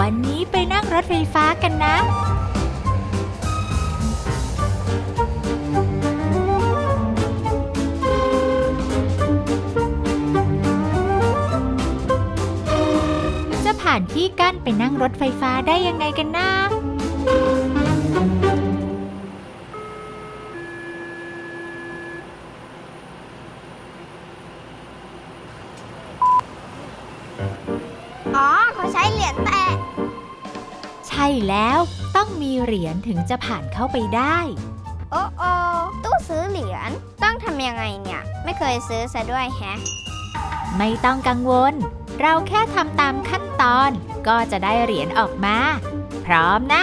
วันนี้ไฟฟ้ากันนะ จะผ่านที่กั้นไปนั่งรถไฟฟ้าได้ยังไงกันนะ แล้วต้องมีเหรียญถึงจะผ่านเข้าไปได้ โอ้โอตู้ซื้อเหรียญต้องทำยังไงเนี่ย ไม่เคยซื้อซะด้วยแฮะ ไม่ต้องกังวล เราแค่ทำตามขั้นตอน ก็จะได้เหรียญออกมา พร้อมนะ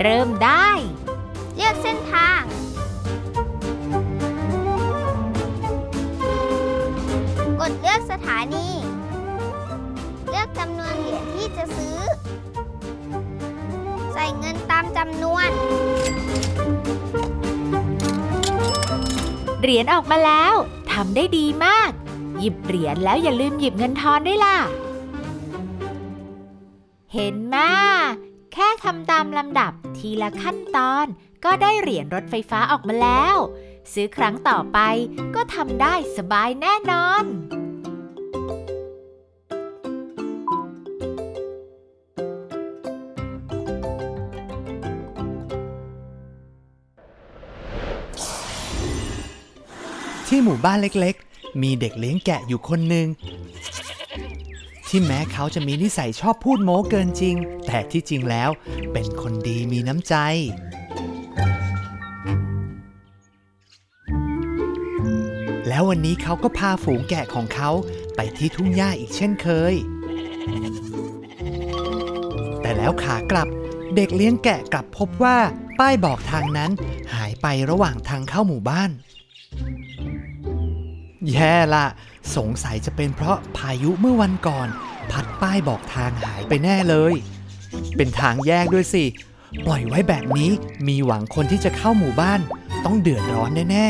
เริ่มได้ เลือกเส้นทาง กดเลือกสถานี เลือกจำนวนเหรียญที่จะซื้อใส่เงินตามจำนวน เหรียญออกมาแล้วทำได้ดีมาก หยิบเหรียญแล้วอย่าลืมหยิบเงินทอนด้วยล่ะ เห็นมาแค่ทำตามลำดับทีละขั้นตอนก็ได้เหรียญรถไฟฟ้าออกมาแล้ว ซื้อครั้งต่อไปก็ทำได้สบายแน่นอน ที่หมู่บ้านเล็กๆ มีเด็กเลี้ยงแกะอยู่คนหนึ่งที่แม้เขาจะมีนิสัยชอบพูดโม้เกินจริง แต่ที่จริงแล้วเป็นคนดีมีน้ำใจ แล้ววันนี้เขาก็พาฝูงแกะของเขาไปที่ทุ่งหญ้าอีกเช่นเคย แต่แล้วขากลับเด็กเลี้ยงแกะกลับพบว่าป้ายบอกทางนั้นหายไประหว่างทางเข้าหมู่บ้าน แย่ละสงสัยจะเป็นเพราะพายุเมื่อวันก่อน พัดป้ายบอกทางหายไปแน่เลย เป็นทางแยกด้วยสิ ปล่อยไว้แบบนี้มีหวังคนที่จะเข้าหมู่บ้าน ต้องเดือดร้อนแน่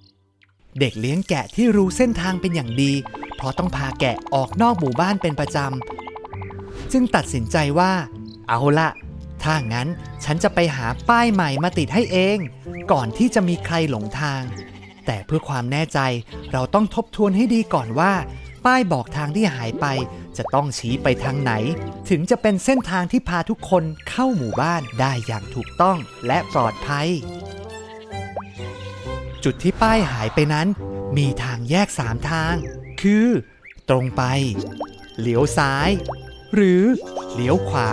ๆ เด็กเลี้ยงแกะที่รู้เส้นทางเป็นอย่างดี เพราะต้องพาแกะออกนอกหมู่บ้านเป็นประจำ จึงตัดสินใจว่า เอาละถ้างั้นฉันจะไปหาป้ายใหม่มาติดให้เอง ก่อนที่จะมีใครหลงทาง แต่เพื่อความแน่ใจเราต้องทบทวนให้ดีก่อนว่า ป้ายบอกทางที่หายไป จะต้องชี้ไปทางไหน ถึงจะเป็นเส้นทางที่พาทุกคนเข้าหมู่บ้านได้อย่างถูกต้องและปลอดภัย จุดที่ป้ายหายไปนั้น มีทางแยกสามทาง คือ ตรงไป เหลียวซ้าย หรือเลี้ยวขวา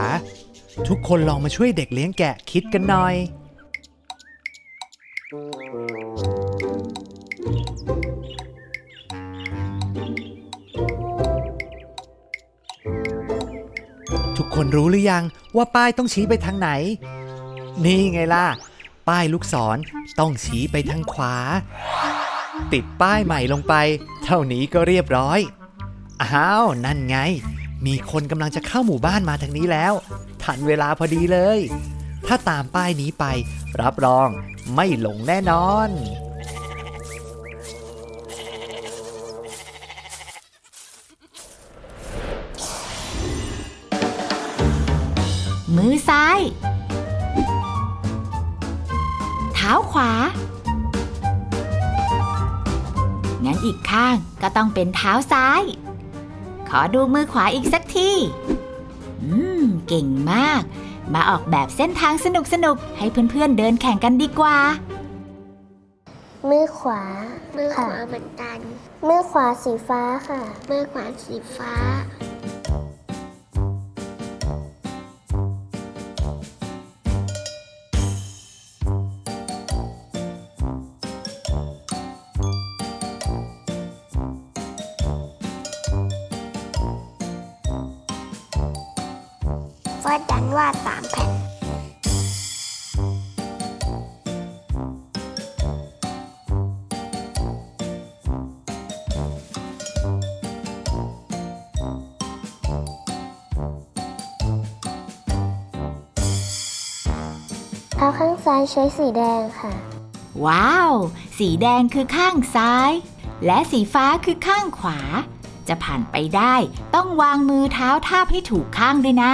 ทุกคนลองมาช่วยเด็กเลี้ยงแกะคิดกันหน่อย รู้หรือยังว่าป้ายต้องชี้ไปทางไหน นี่ไงล่ะ ป้ายลูกศรต้องชี้ไปทางขวา ติดป้ายใหม่ลงไป เท่านี้ก็เรียบร้อย อ้าว นั่นไง มีคนกำลังจะเข้าหมู่บ้านมาทางนี้แล้ว ทันเวลาพอดีเลย ถ้าตามป้ายนี้ไป รับรองไม่หลงแน่นอน มือซ้าย เท้าขวา งั้นอีกข้างก็ต้องเป็นเท้าซ้าย ขอดูมือขวาอีกสักที อืม เก่งมาก มาออกแบบเส้นทางสนุกๆให้เพื่อนๆเดินแข่งกันดีกว่า มือขวามือขค่ะวาเหมือนกัน มือขวาสีฟ้าค่ะ มือขวาสีฟ้า เฟิร์สดันวาดสามแผ่นเท้าข้างซ้ายใช้สีแดงค่ะ ว้าว สีแดงคือข้างซ้าย และสีฟ้าคือข้างขวา จะผ่านไปได้ต้องวางมือเท้าทาบให้ถูกข้างด้วยนะ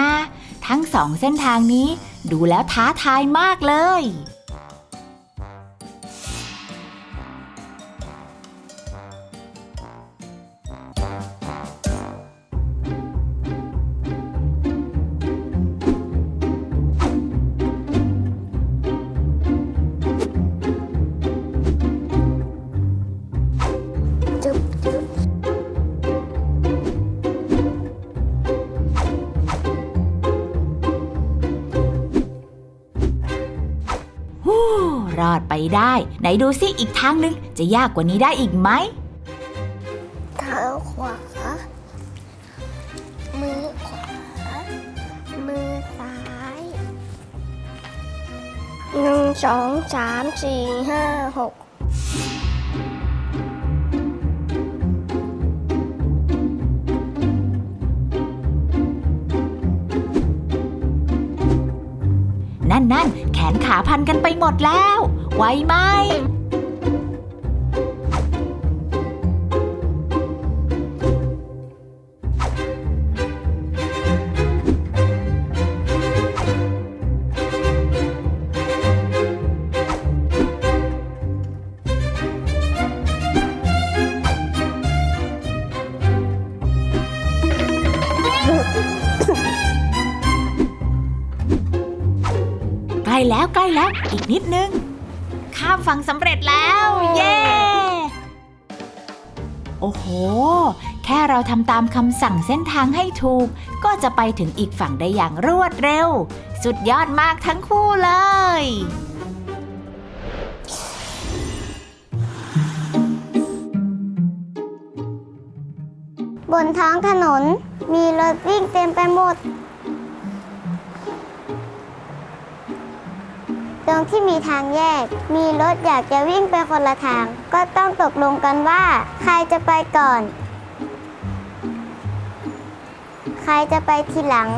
ทั้งสองเส้นทางนี้ ดูแล้วท้าทายมากเลย ไปได้ ไหนดูซิอีกทางหนึง จะยากกว่านี้ได้อีกไหมเท้าขวา มือขวา มือซ้ายหนึ่งสองสามสี่ห้าหกนั่นนั่นแขนขาพันกันไปหมดแล้ว ไหวไหมใกล้แล้วใกล้แล้วอีกนิดนึง ข้ามฝั่งสำเร็จแล้ว เย้ โอ้โห แค่เราทำตามคำสั่งเส้นทางให้ถูก ก็จะไปถึงอีกฝั่งได้อย่างรวดเร็ว สุดยอดมากทั้งคู่เลย บนท้องถนนมีรถวิ่งเต็มไปหมด รงที่มีทางแยก มีรถอยากจะวิ่งไปคนละทาง ก็ต้องตกลงกันว่า ใครจะไปก่อน ใครจะไปทีหลัง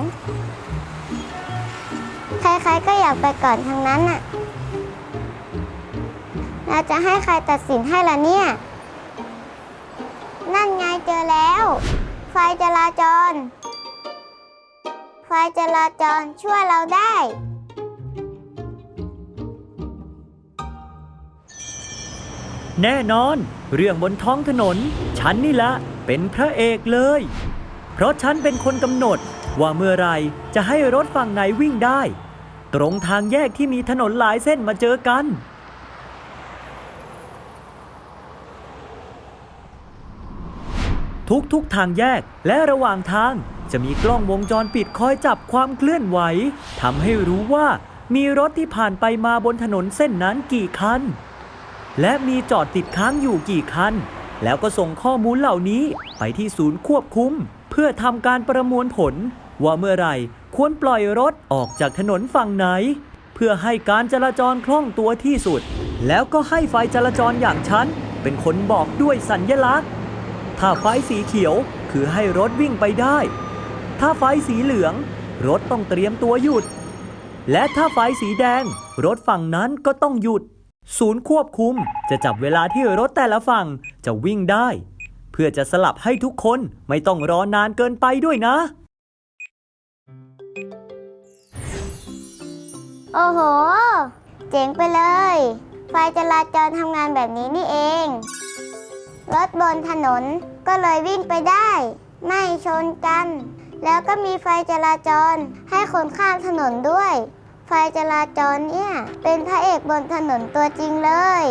ใครๆก็อยากไปก่อนทั้งนั้นน่ะ เราจะให้ใครตัดสินให้ล่ะเนี่ย นั่นไงเจอแล้ว ไฟจราจร ไฟจราจรช่วยเราได้ แน่นอน เรื่องบนท้องถนน ฉันนี่ละเป็นพระเอกเลย เพราะฉันเป็นคนกำหนด ว่าเมื่อไรจะให้รถฝั่งไหนวิ่งได้ ตรงทางแยกที่มีถนนหลายเส้นมาเจอกัน ทุกๆทางแยกและระหว่างทางจะมีกล้องวงจรปิดคอยจับความเคลื่อนไหวทำให้รู้ว่ามีรถที่ผ่านไปมาบนถนนเส้นนั้นกี่คัน และมีจอดติดค้างอยู่กี่คัน แล้วก็ส่งข้อมูลเหล่านี้ไปที่ศูนย์ควบคุม เพื่อทำการประมวลผล ว่าเมื่อไหร่ควรปล่อยรถออกจากถนนฝั่งไหน เพื่อให้การจราจรคล่องตัวที่สุด แล้วก็ให้ไฟจราจรอย่างฉัน เป็นคนบอกด้วยสัญญลักษณ์ ถ้าไฟสีเขียวคือให้รถวิ่งไปได้ ถ้าไฟสีเหลือง รถต้องเตรียมตัวหยุด และถ้าไฟสีแดง รถฝั่งนั้นก็ต้องหยุด ศูนย์ควบคุมจะจับเวลาที่รถแต่ละฝั่งจะวิ่งได้ เพื่อจะสลับให้ทุกคนไม่ต้องรอนานเกินไปด้วยนะ โอ้โห เจ๋งไปเลย ไฟจราจรทำงานแบบนี้นี่เอง รถบนถนนก็เลยวิ่งไปได้ ไม่ชนกัน แล้วก็มีไฟจราจรให้คนข้ามถนนด้วย ไฟจราจรเนี่ย เป็นพระเอกบนถนนตัวจริงเลย